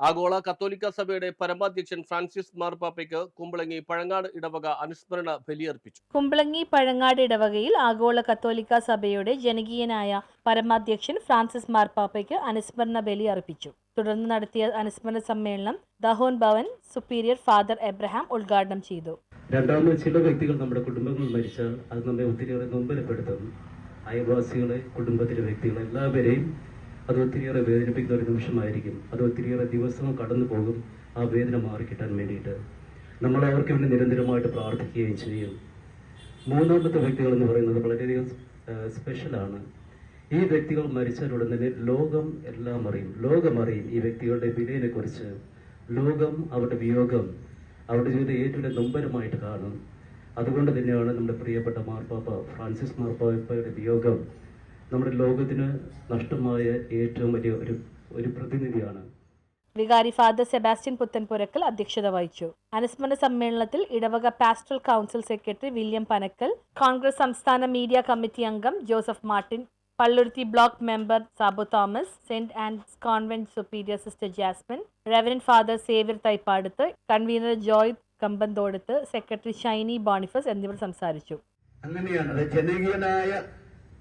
ആഗോള കത്തോലിക്ക സഭയുടെ പരമാധ്യക്ഷൻ ഫ്രാൻസിസ് മാർപ്പാപ്പയ്ക്ക് കുമ്പളങ്ങി പഴങ്ങാട് ഇടവക അനുസ്മരണ ബലിയർപ്പിച്ചു. കുമ്പളങ്ങി പഴങ്ങാട് ഇടവകയിൽ ആഗോള കത്തോലിക്ക സഭയുടെ ജനകീയനായ പരമാധ്യക്ഷൻ ഫ്രാൻസിസ് മാർപ്പാപ്പയ്ക്ക് അനുസ്മരണ ബലി അർപ്പിച്ചു തുടർന്ന് നടത്തിയ അനുസ്മരണ സമ്മേളനം ദഹോൻ ഭവൻ സുപ്പീരിയർ ഫാദർ എബ്രഹാം ഉദ്ഘാടനം ചെയ്തു. രണ്ടാമത് ചില വ്യക്തികൾ നമ്മുടെ കുടുംബങ്ങളിൽ മരിച്ച അത് നമ്മെ ഒത്തിരിയേറെ നൊമ്പരപ്പെടുത്തും അയൽവാസികളെ കുടുംബത്തിലെ വ്യക്തികളെ എല്ലാവരെയും അത് ഒത്തിരിയേറെ വേദനിപ്പിക്കുന്ന ഒരു നിമിഷമായിരിക്കും. അത് ഒത്തിരിയേറെ ദിവസങ്ങൾ കടന്നു പോകും. ആ വേദന മാറിക്കിട്ടാൻ വേണ്ടിയിട്ട്. നമ്മൾ അവർക്ക് വേണ്ടി നിരന്തരമായിട്ട് പ്രാർത്ഥിക്കുകയും ചെയ്യും. മൂന്നാമത്തെ വ്യക്തികൾ എന്ന് പറയുന്നത് വളരെയധികം സ്പെഷ്യലാണ് ഈ വ്യക്തികൾ മരിച്ചാൽ ഉടൻ തന്നെ ലോകം എല്ലാം അറിയും. ലോകം അറിയും ഈ വ്യക്തികളുടെ വിലയിനെ കുറിച്ച് ലോകം അവരുടെ വിയോഗം അവരുടെ ജീവിതം ഏറ്റവും നൊമ്പരമായിട്ട് കാണും. അതുകൊണ്ട് തന്നെയാണ് നമ്മുടെ പ്രിയപ്പെട്ട മാർപ്പാപ്പ ഫ്രാൻസിസ് മാർപ്പാപ്പയുടെ വിയോഗം നമ്മുടെ ലോകത്തിന് നഷ്ടമായ ഏറ്റവും വലിയ ഒരു ഒരു പ്രതിനിധിയാണ്. വികാരി ഫാദർ സെബാസ്റ്റ്യൻ പുത്തൻപുരക്കൽ അധ്യക്ഷത വഹിച്ചു. അനുസ്മരണ സമ്മേളനത്തിൽ ഇടവക pastoral council secretary William Panakkal Congress സംസ്ഥാന മീഡിയ കമ്മിറ്റി അംഗം Joseph Martin Palluruthy block member Sabu Thomas saint Ann's convent superior sister Jasmine reverend father Xavier Thaippaduthu convener Joy Kambanthoduthu secretary Shiny Boniface എന്നിവർ സംസാരിച്ചു. അങ്ങനെയാണ് ജനകീയനായ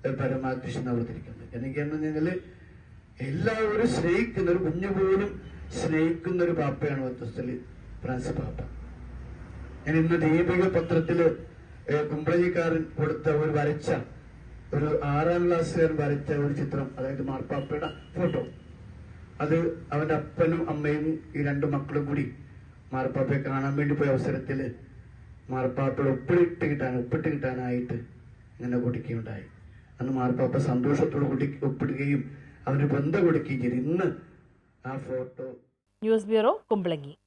പരമാധ്യക്ഷൻ അവതരിക്കുന്നത് ജനകീയം എന്ന് പറഞ്ഞാൽ എല്ലാവരും സ്നേഹിക്കുന്ന ഒരു കുഞ്ഞു പോലും സ്നേഹിക്കുന്ന ഒരു പാപ്പയാണ് വത്തസ്ഥലി ഫ്രാൻസിസ് പാപ്പ. ഞാൻ ഇന്ന് ദീപിക പത്രത്തിൽ കുമ്പളജിക്കാരൻ കൊടുത്ത ഒരു വരച്ച ഒരു ആറാം ക്ലാസ്സുകാരൻ വരച്ച ഒരു ചിത്രം അതായത് മാർപ്പാപ്പയുടെ ഫോട്ടോ. അത് അവന്റെ അപ്പനും അമ്മയും ഈ രണ്ടു മക്കളും കൂടി മാർപ്പാപ്പയെ കാണാൻ വേണ്ടി പോയ അവസരത്തിൽ മാർപ്പാപ്പയുടെ ഒപ്പിട്ട് കിട്ടാൻ ഒപ്പിട്ട് കിട്ടാനായിട്ട് ഇങ്ങനെ കൊടുക്കുകയുണ്ടായി. അന്ന് മാർപ്പാപ്പ സന്തോഷത്തോട് കൂടി ഒപ്പിടുകയും അവന് ബന്ധം കൊടുക്കുകയും ചെയ്തു. ഇന്ന് ആ ഫോട്ടോ ന്യൂസ് ബ്യൂറോ കുമ്പളങ്ങി.